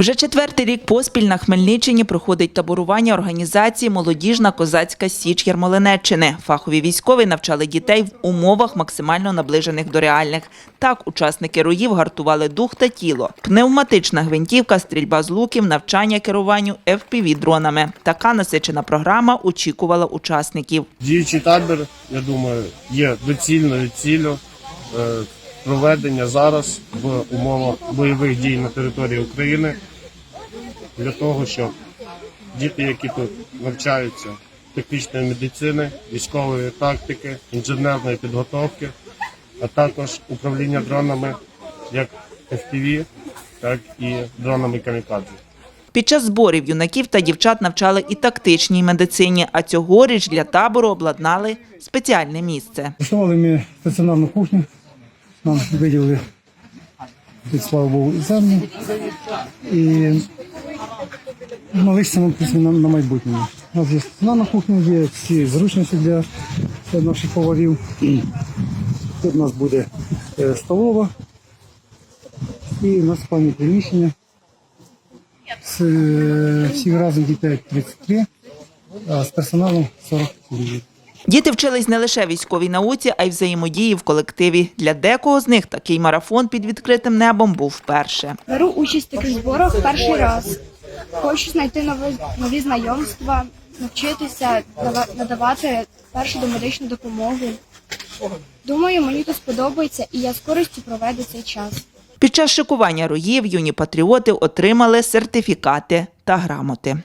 Вже четвертий рік поспіль на Хмельниччині проходить таборування організації Молодіжна козацька січ Ярмолинеччини. Фахові військові навчали дітей в умовах максимально наближених до реальних. Так, учасники роїв гартували дух та тіло. Пневматична гвинтівка, стрільба з луків, навчання керуванню FPV-дронами. Така насичена програма очікувала учасників. Діючий табір, я думаю, є доцільною ціллю е, проведення зараз в умовах бойових дій на території України для того, щоб діти, які тут навчаються технічної медицини, військової тактики, інженерної підготовки, а також управління дронами як FPV, так і дронами камікадзе. Під час зборів юнаків та дівчат навчали і тактичній медицині, а цьогоріч для табору обладнали спеціальне місце. Влаштували ми стаціонарну кухню, нам виділили, тут, слава Богу, землю. І налишся нам на, на майбутнє. У нас є стаціонарна кухня, є всі зручності для, наших поварів. Тут у нас буде е, столова і у нас спальні приміщення. З, е, всіх разом дітей 33, а з персоналом 40 чоловік. Діти вчились не лише військовій науці, а й взаємодії в колективі. Для декого з них такий марафон під відкритим небом був вперше. Беру участь в таких зборах перший раз. Хочу знайти нові, нові знайомства, навчитися дава- надавати першу домедичну допомогу. Думаю, мені тут сподобається і я з користю проведу цей час. Під час шикування роїв юні патріоти отримали сертифікати та грамоти.